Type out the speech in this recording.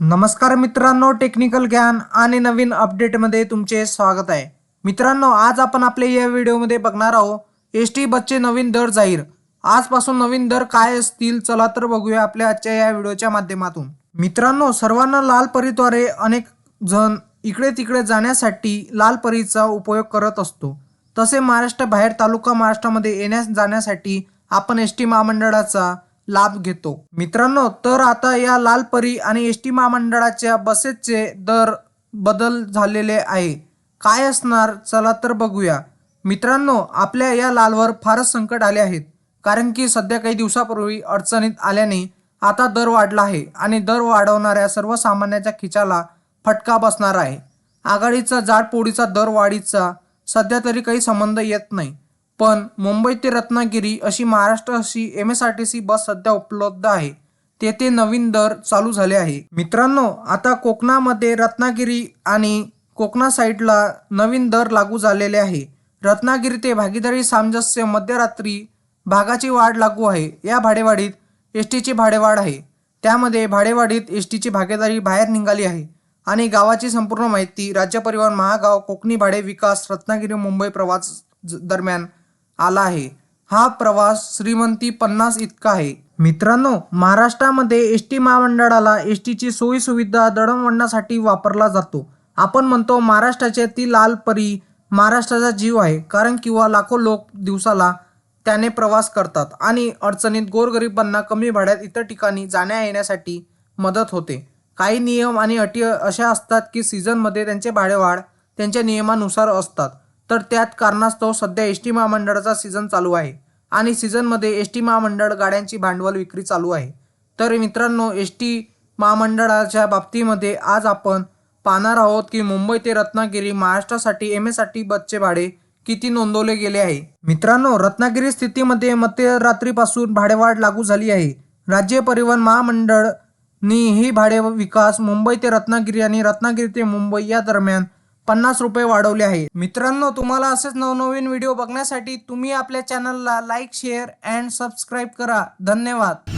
नमस्कार मित्रांनो टेक्निकल ज्ञान आणि नवीन अपडेटमध्ये तुमचे स्वागत आहे. मित्रांनो आज आपण आपल्या या व्हिडिओमध्ये बघणार आहोत एस टी बसचे नवीन दर जाहीर. आजपासून नवीन दर काय असतील चला तर बघूया आपल्या आजच्या या व्हिडिओच्या माध्यमातून. मित्रांनो सर्वांना लाल परीद्वारे अनेक जण इकडे तिकडे जाण्यासाठी लाल परीचा उपयोग करत असतो. तसे महाराष्ट्र बाहेर तालुका महाराष्ट्रामध्ये येण्यास जाण्यासाठी आपण एस टी महामंडळाचा लाभ घेतो. मित्रांनो तर आता या लाल परी आणि एस टी महामंडळाच्या बसेसचे दर बदल झालेले आहे. काय असणार? चला तर बघूया. मित्रांनो आपल्या या लालवर फारच संकट आले आहेत. कारण की सध्या काही दिवसापूर्वी अडचणीत आल्याने आता दर वाढला आहे आणि दर वाढवणाऱ्या सर्वसामान्याच्या खिचाला फटका बसणार आहे. आघाडीचा जाडपोडीचा दर वाढीचा सध्या तरी काही संबंध येत नाही. पण मुंबई ते रत्नागिरी अशी महाराष्ट्र अशी M S R T C bus सध्या उपलब्ध आहे. तेथे नवीन दर चालू झाले आहे. मित्रांनो आता कोकणामध्ये रत्नागिरी आणि कोकणा साईडला नवीन दर लागू झालेले आहे. रत्नागिरी ते भागीदारी सामंजस्य मध्यरात्री भागाची वाढ लागू आहे. या भाडेवाढीत एस टीची भाडेवाढ आहे. त्यामध्ये भाडेवाढीत एस टीची भागीदारी बाहेर निघाली आहे. आणि गावाची संपूर्ण माहिती राज्य परिवहन महागाव कोकणी भाडे विकास रत्नागिरी मुंबई प्रवास ज- दरम्यान आला आहे. हा प्रवास श्रीमंती पन्नास इतका आहे. मित्रांनो महाराष्ट्रामध्ये एस टी महामंडळाला एस टीची सोयी सुविधा दळणवळणासाठी वापरला जातो. आपण म्हणतो महाराष्ट्राचे ती लाल परी महाराष्ट्राचा जीव आहे कारण किंवा लाखो लोक दिवसाला त्याने प्रवास करतात आणि अडचणीत गोरगरिबांना कमी भाड्यात इतर ठिकाणी जाण्या येण्यासाठी मदत होते. काही नियम आणि अटी अशा असतात की सीझनमध्ये त्यांचे भाडेवाढ त्यांच्या नियमानुसार असतात. तर त्यात कारणास्तव सध्या एस टी महामंडळाचा सीझन चालू आहे आणि सीझनमध्ये एस टी महामंडळ गाड्यांची भांडवल विक्री चालू आहे. तर मित्रांनो एस टी महामंडळाच्या बाबतीमध्ये आज आपण पाहणार आहोत की मुंबई ते रत्नागिरी महाराष्ट्रासाठी एम एसाठी बसचे भाडे किती नोंदवले गेले आहे. मित्रांनो रत्नागिरी स्थितीमध्ये मध्यरात्रीपासून भाडेवाढ लागू झाली आहे. राज्य परिवहन महामंडळनी ही भाडे विकास मुंबई ते रत्नागिरी आणि रत्नागिरी ते मुंबई या दरम्यान पन्नास रुपये वाढवले आहे. मित्रांनो तुम्हाला असेच नवनवीन व्हिडिओ बघण्यासाठी तुम्ही आपल्या चॅनलला लाईक शेअर अँड सबस्क्राईब करा. धन्यवाद.